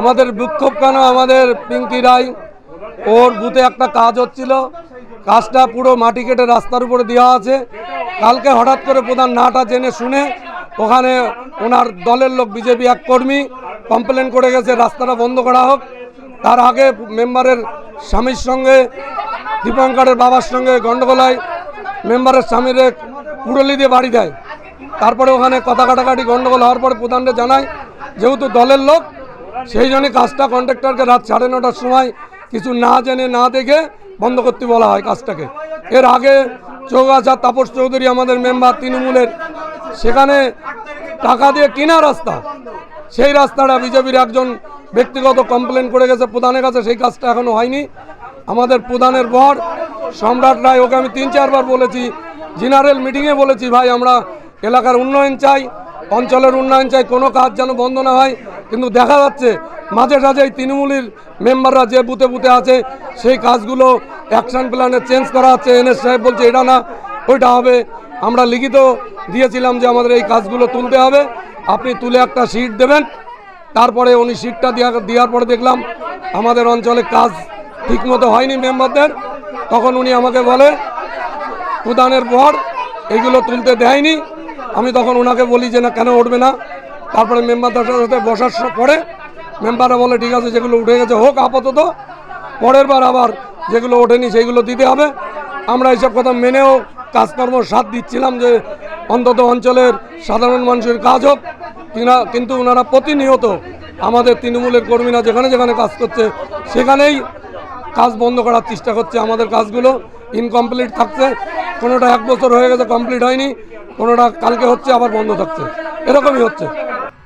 আমাদের বিক্ষোভ কেন? আমাদের পিঙ্কি রায়, ওর বুথে একটা কাজ হচ্ছিল। কাজটা পুরো মাটি কেটে রাস্তার উপরে দেওয়া আছে। কালকে হঠাৎ করে প্রধান নাটা জেনে শুনে ওখানে ওনার দলের লোক, বিজেপি এক কর্মী, কমপ্লেন করে গেছে, রাস্তাটা বন্ধ করা হোক। তার আগে মেম্বারের স্বামীর সঙ্গে, দীপঙ্করের বাবার সঙ্গে গন্ডগোলায় মেম্বারের স্বামীরে কুড়লি দিয়ে বাড়ি দেয়। তারপরে ওখানে কথা কাটাকাটি, গন্ডগোল হওয়ার পরে প্রধানকে জানায় যেহেতু দলের লোক, সেই জন্যই কাজটা কন্ট্রাক্টরকে রাত সাড়ে নটার সময় কিছু না জেনে, না দেখে বন্ধ করতে বলা হয় কাজটাকে। এর আগে চৌগাছা তাপস চৌধুরী আমাদের মেম্বার তৃণমূলের, সেখানে টাকা দিয়ে কিনা রাস্তা। সেই রাস্তাটা বিজেপির একজন ব্যক্তিগত কমপ্লেন করে গেছে প্রধানের কাছে, সেই কাজটা এখনও হয়নি। আমাদের প্রধানের বর, সম্রাট রায়, ওকে আমি তিন চারবার বলেছি জেনারেল মিটিংয়ে বলেছি, ভাই, আমরা এলাকার উন্নয়ন চাই। অঞ্চলের উন্নয়ন চাই, কোনো কাজ যেন বন্ধ না হয়। কিন্তু দেখা যাচ্ছে, মাঝে সাঝে এই তৃণমূলের মেম্বাররা যে বুথে বুথে আছে, সেই কাজগুলো অ্যাকশন প্ল্যানে চেঞ্জ করা হচ্ছে। এনএস সাহেব বলছে, এটা না, ওইটা হবে। আমরা লিখিত দিয়েছিলাম যে আমাদের এই কাজগুলো তুলতে হবে। আপনি তুলে একটা সিট দেবেন। তারপরে উনি সিটটা দেওয়া দেওয়ার পরে দেখলাম, আমাদের অঞ্চলে কাজ ঠিকমতো হয়নি মেম্বারদের। তখন উনি আমাকে বলে প্রধানের পর এগুলো তুলতে দেয়নি। আমি তখন ওনাকে বলি যে না, কেন উঠবে না? তারপরে মেম্বারদের সাথে বসার পরে মেম্বাররা বলে, ঠিক আছে, যেগুলো উঠে গেছে, হোক, আপাতত। পরের বার আবার যেগুলো ওঠেনি, সেইগুলো দিতে হবে। আমরা এইসব কথা মেনেও কাজকর্ম সাথ দিচ্ছিলাম যে অন্তত অঞ্চলের সাধারণ মানুষের কাজ হোক। কিনা কিন্তু ওনারা প্রতিনিয়ত আমাদের তৃণমূলের কর্মীরা যেখানে যেখানে কাজ করছে, সেখানেই কাজ বন্ধ করার চেষ্টা করছে আমাদের কাজগুলো। ইনকমপ্লিট থাকছে। কোনোটা এক বছর হয়ে গেছে কমপ্লিট হয়নি। কোনোটা কালকে হচ্ছে আবার বন্ধ থাকছে। এরকমই হচ্ছে।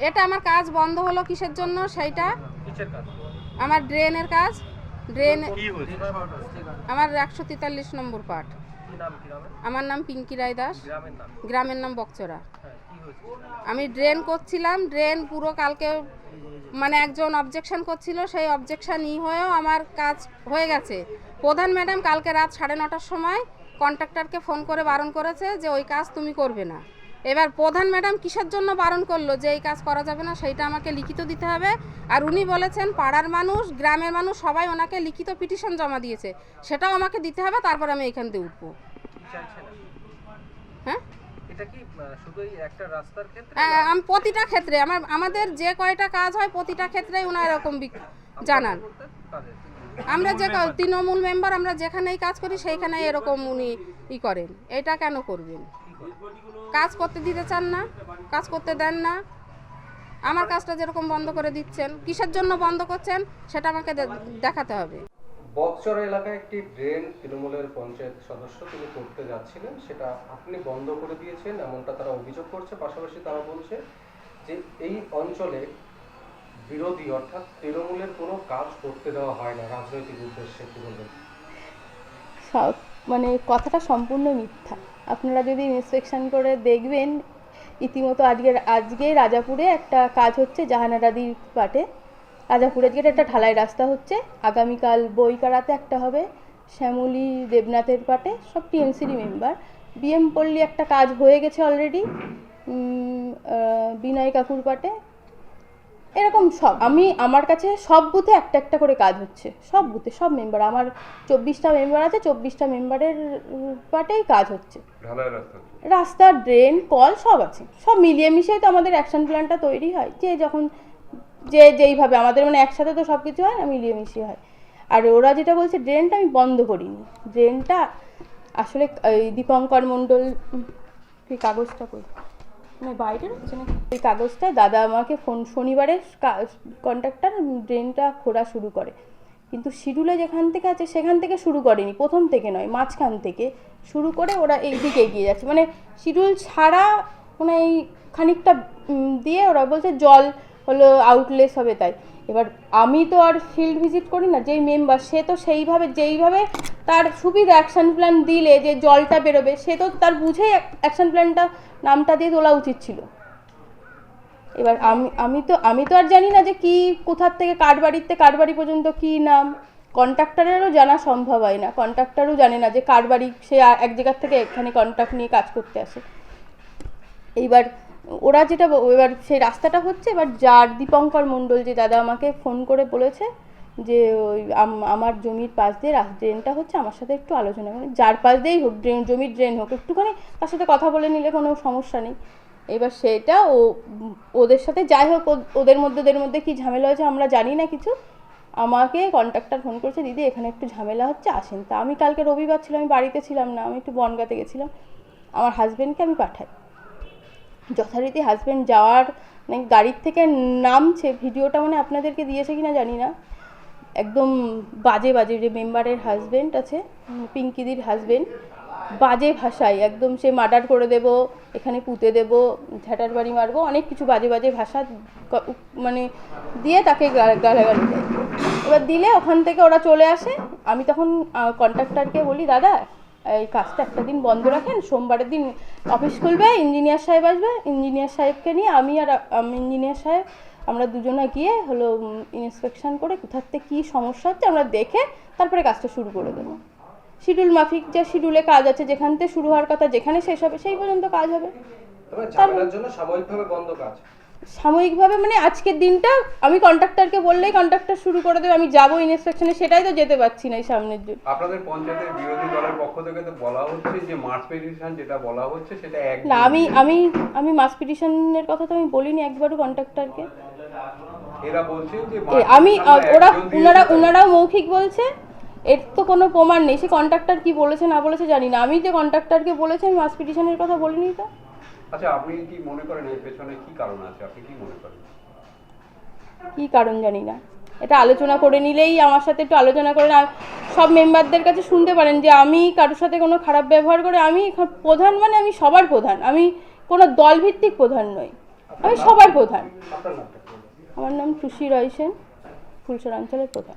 এটা আমার কাজ বন্ধ হলো কিসের জন্য? সেইটা? আমার ড্রেনের কাজ। ড্রেন আমার একশো তেতাল্লিশ নম্বর পার্ট। আমার নাম পিঙ্কি রায় দাস। গ্রামের নাম? বকচরা। আমি ড্রেন করছিলাম। ড্রেন পুরো কালকে মানে একজন অবজেকশন করছিল। সেই অবজেকশন ই হয়েও আমার কাজ হয়ে গেছে। প্রধান ম্যাডাম কালকে রাত সাড়ে নটার সময় কন্ট্রাক্টরকে ফোন করে বারণ করেছে যে ওই কাজ তুমি করবে না। এবার প্রধান ম্যাডাম কিসের জন্য বারণ করল যে এই কাজ করা যাবে না সেইটা আমাকে লিখিত দিতে হবে। আর উনি বলেছেন পাড়ার মানুষ গ্রামের মানুষ সবাই ওনাকে লিখিত পিটিশন জমা দিয়েছে। সেটাও আমাকে দিতে হবে তারপর আমি এখান দিয়ে উঠবো। হ্যাঁ? আহ, আমি প্রতিটা ক্ষেত্রে। আমার আমাদের যে কয়টা কাজ হয় প্রতিটা ক্ষেত্রেই ওনার এরকম জানান। আমরা যে তৃণমূল মেম্বার আমরা যেখানেই কাজ করি সেইখানে এরকম উনি ই করেন। এটা কেন করবেন? কাজ করতে দিতে চান না, কাজ করতে দেন না। আমার কাজটা যেরকম বন্ধ করে দিচ্ছেন, কিসের জন্য বন্ধ করছেন, সেটা আমাকে দেখাতে হবে। বক্সর এলাকায় একটি ড্রেন তৃণমূলের পঞ্চায়েত সদস্য তিনি করতে যাচ্ছিলেন, সেটা আপনি বন্ধ করে দিয়েছেন, এমনটা তারা অভিযোগ করছে। পাশাপাশি তারা বলছে যে এই অঞ্চলে বিরোধী, অর্থাৎ তৃণমূলের কোনো কাজ করতে দেওয়া হয় না রাজনৈতিক উদ্দেশ্যে কি বলবেন মানে কথাটা সম্পূর্ণ মিথ্যা। আপনারা যদি ইন্সপেকশন করে দেখবেন, ইতিমতো আজকে আজকে রাজাপুরে একটা কাজ হচ্ছে জাহানারাদির পাটে। রাজাপুরে আজকে একটা ঢালাই রাস্তা হচ্ছে। আগামীকাল বইকারাতে একটা হবে শ্যামলী দেবনাথের পাটে, সব টিএমসিরই মেম্বার বিএম পল্লী একটা কাজ হয়ে গেছে অলরেডি বিনয় কাকুর পাটে। এরকম সব। আমি আমার কাছে সব বুথে একটা একটা করে কাজ হচ্ছে। সব বুথে সব মেম্বার। আমার চব্বিশটা মেম্বার আছে চব্বিশটা মেম্বারের পাটেই কাজ হচ্ছে। রাস্তা। ড্রেন কল সব আছে। সব মিলিয়ে মিশিয়ে তো আমাদের অ্যাকশন প্ল্যানটা তৈরি হয়। যে যখন যে যেইভাবে আমাদের মানে একসাথে তো সব কিছু হয় না মিলিয়ে মিশিয়ে হয়। আর ওরা যেটা বলছে ড্রেনটা আমি বন্ধ করিনি। ড্রেনটা আসলে এই দীপঙ্কর মণ্ডল কাগজটা কই? মানে বাইরে রয়েছে নাকি? ওই কাগজটা দাদা আমাকে ফোন, শনিবারে কন্ট্রাক্টর ড্রেনটা খোঁড়া শুরু করে। কিন্তু শিডিউলে যেখান থেকে আছে সেখান থেকে শুরু করেনি, প্রথম থেকে নয়, মাঝখান থেকে শুরু করে ওরা এই দিকে এগিয়ে যাচ্ছে। মানে শিডিউল ছাড়া মানে এই খানিকটা দিয়ে ওরা বলছে জল হলো আউটলেস হবে তাই। এবার আমি তো আর ফিল্ড ভিজিট করি না, যেই মেম্বার সে তো সেইভাবে, যেইভাবে তার সুবিধা অ্যাকশন প্ল্যান দিলে যে জলটা বেরোবে, সে তো তার বুঝেই অ্যাকশন প্ল্যানটা নামটা দিয়ে তোলা উচিত ছিল। এবার আমি আমি তো আমি তো আর জানি না যে কি, কোথার থেকে, কার বাড়িতে, কার বাড়ি পর্যন্ত কি নাম। কন্ট্রাক্টরেরও জানা সম্ভব হয় না, কন্ট্রাক্টরও জানে না যে কার বাড়ি সে এক জায়গার থেকে এখানে কন্ট্রাক্ট নিয়ে কাজ করতে আসে। এইবার ওরা যেটা এবার সেই রাস্তাটা হচ্ছে, এবার যার দীপঙ্কর মণ্ডল যে দাদা আমাকে ফোন করে বলেছে যে, ওই আমার জমির পাশ দিয়ে ড্রেনটা হচ্ছে, আমার সাথে একটু আলোচনা করে। যার পাশ দিয়েই হোক ড্রেন জমির ড্রেন হোক, একটুখানি তার সাথে কথা বলে নিলে কোনো সমস্যা নেই। এবার সেটা ও, ওদের সাথে যাই হোক ওদের মধ্যে ওদের মধ্যে কি ঝামেলা হয়েছে আমরা জানি না কিছু। আমাকে কন্ট্রাক্টর ফোন করেছে, দিদি, এখানে একটু ঝামেলা হচ্ছে, আসেন। তা আমি কালকে রবিবার ছিল, আমি বাড়িতে ছিলাম না, আমি একটু বনগাতে গেছিলাম। আমার হাজব্যান্ডকে আমি পাঠাই। যথারীতি হাজব্যান্ড যাওয়ার মানে গাড়ির থেকে নামছে, ভিডিওটা মানে আপনাদেরকে দিয়েছে কিনা জানি না। একদম বাজে বাজে, যে মেম্বারের হাজব্যান্ড আছে পিঙ্কিদির হাজব্যান্ড বাজে ভাষায়, একদম সে মার্ডার করে দেব, এখানে পুঁতে দেব, ঝাঁটার বাড়ি মারবো, অনেক কিছু বাজে বাজে ভাষা মানে দিয়ে তাকে গালাগালি দেয়। এবার দিলে ওখান থেকে ওরা চলে আসে। আমি তখন কন্ট্রাক্টরকে বলি, দাদা এই কাজটা একটা দিন বন্ধ রাখেন সোমবারের দিন অফিস খুলবে ইঞ্জিনিয়ার সাহেব আসবে ইঞ্জিনিয়ার সাহেবকে নিয়ে আমি আর আমি ইঞ্জিনিয়ার সাহেব আমরা দুজনে গিয়ে হলো ইন্সপেকশন করে কোথার থেকে কী সমস্যা হচ্ছে আমরা দেখে তারপরে কাজটা শুরু করে দেবো। শিডিউল মাফিক যে শিডিউলে কাজ আছে যেখান থেকে শুরু হওয়ার কথা যেখানে শেষ হবে সেই পর্যন্ত কাজ হবে। ঝামেলার জন্য সাময়িকভাবে বন্ধ কাজ। সাময়িকভাবে মানে আজকের দিনটা আমি কন্ট্রাক্টরকে বললেই কন্ট্রাক্টর শুরু করে দেবে আমি যাব ইন্সপেকশনে সেটাই তো যেতে পারছি না এই সামনের জন্য আপনাদের পঞ্চায়েতের বিরোধী দলের পক্ষ থেকে তো বলা হচ্ছে যে মার্চ পেটিশন যেটা বলা হচ্ছে সেটা এক না আমি আমি আমি মাস পিটিশনের কথা তো আমি বলিনি একবারও কন্ট্রাক্টরকে এরা বলছে যে আমি ওরা ওনারা ওনারাও মৌখিক বলছে এর তো কোনো প্রমাণ নেই সে কন্ট্রাক্টর কি বলেছে না বলেছে জানি না। আমি যে কন্ট্রাক্টরকে বলেছি আমি মাস পিটিশনের কথা বলিনি তো। আচ্ছা আপনি কি মনে করেন এর পেছনে কি কারণ আছে? আপনি কি মনে করেন? কি কারণ জানি না। এটা আলোচনা করে নিলেই আমার সাথে একটু আলোচনা করে না সব মেম্বারদের কাছে শুনতে পারেন যে আমি কারোর সাথে কোনো খারাপ ব্যবহার করে আমি প্রধান মানে আমি সবার প্রধান। আমি কোনো দলভিত্তিক প্রধান নই। আমি সবার প্রধান? আমার নাম টুসি রয় সেন ফুলসর অঞ্চলের প্রধান।